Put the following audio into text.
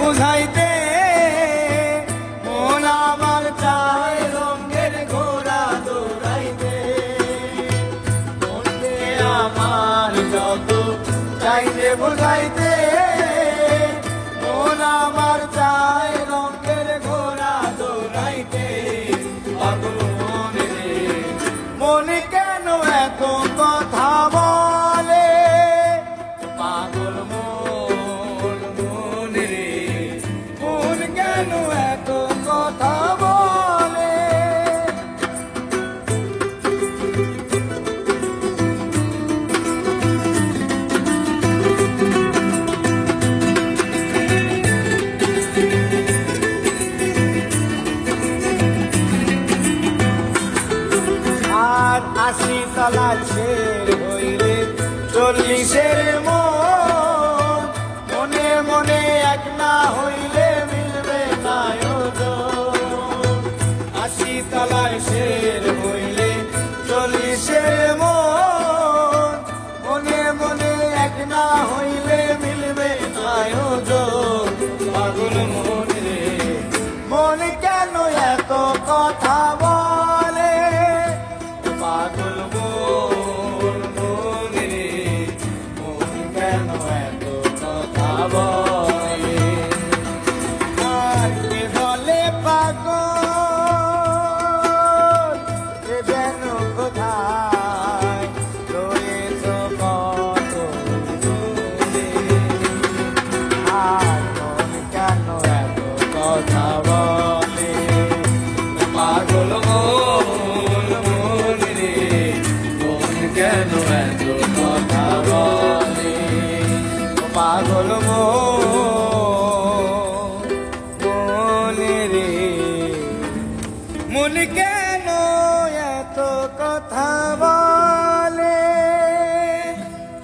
বুঝাইতে মন আমার রঙের ঘোড়া বুঝাইতে আমার চায় রঙের ঘোড়া দৌড়াইতে। আর আশি তলা ছের হইলে চল্লিশের মন মনে মনে এক না হইলে মিলবে না। আশি তলার শের হইলে চল্লিশের মন মনে মনে এক না হইলে মিলবে না। পাগল মন রে মন কেন এত কথা পাগল মনে রে মন কেন এত কথা বল?